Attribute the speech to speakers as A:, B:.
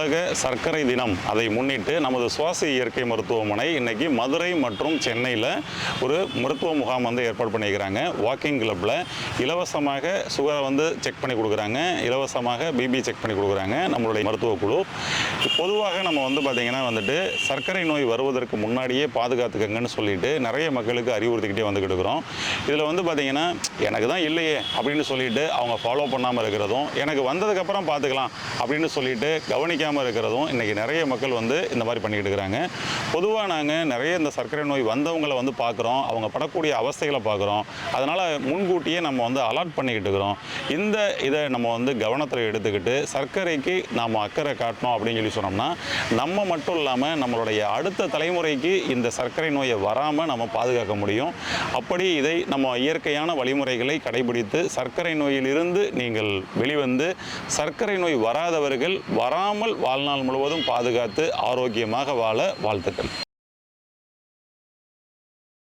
A: உலக சர்க்கரை தினம். அதை முன்னிட்டு நமது சுவாச இயற்கை மருத்துவமனை இன்னைக்கு மதுரை மற்றும் சென்னையில் ஒரு மருத்துவ முகாம் வந்து ஏற்பாடு பண்ணியிருக்கிறாங்க. வாக்கிங் கிளப்பில் இலவசமாக சுகரை வந்து செக் பண்ணி கொடுக்குறாங்க. இலவசமாக பிபி செக் பண்ணி கொடுக்குறாங்க நம்மளுடைய மருத்துவ குழு. பொதுவாக நம்ம வந்து பார்த்திங்கன்னா வந்துட்டு சர்க்கரை நோய் வருவதற்கு முன்னாடியே பாதுகாத்துக்கங்கன்னு சொல்லிட்டு நிறைய மக்களுக்கு அறிவுறுத்திக்கிட்டே வந்துக்கிட்டு இருக்கிறோம். இதில் வந்து பார்த்திங்கன்னா எனக்கு தான் இல்லையே அப்படின்னு சொல்லிட்டு அவங்க ஃபாலோ பண்ணாமல் இருக்கிறதும் எனக்கு வந்ததுக்கப்புறம் பார்த்துக்கலாம் அப்படின்னு சொல்லிட்டு கவனிக்காமல் இருக்கிறதும் இன்றைக்கி நிறைய மக்கள் வந்து இந்த மாதிரி பண்ணிக்கிட்டு இருக்கிறாங்க. பொதுவாக நாங்கள் நிறைய இந்த சர்க்கரை நோய் வந்தவங்களை வந்து பார்க்குறோம் அவங்க படக்கூடிய அவஸ்தைகளை பார்க்குறோம். அதனால் முன்கூட்டியே நம்ம வந்து அலாட் பண்ணிக்கிட்டு இருக்கிறோம். இந்த இதை நம்ம வந்து கவனத்தில் எடுத்துக்கிட்டு சர்க்கரைக்கு நாம் அக்கறை காட்டணும் அப்படின்னு சொல்லி சொல்லி சொன்னோம்னா நம்ம மட்டும் இல்லாமல் நம்மளுடைய அடுத்த தலைமுறைக்கு இந்த சர்க்கரை நோயை வராமல் நம்ம பாதுகாக்க முடியும். அப்படி இதை நம்ம இயற்கையான வழிமுறைகளை கடைபிடித்து சர்க்கரை நோயிலிருந்து நீங்கள் வெளிவந்து சர்க்கரை நோய் வராதவர்கள் வராமல் வாழ்நாள் முழுவதும் பாதுகாத்து ஆரோக்கியமாக வாழ வாழ்த்துக்கள்.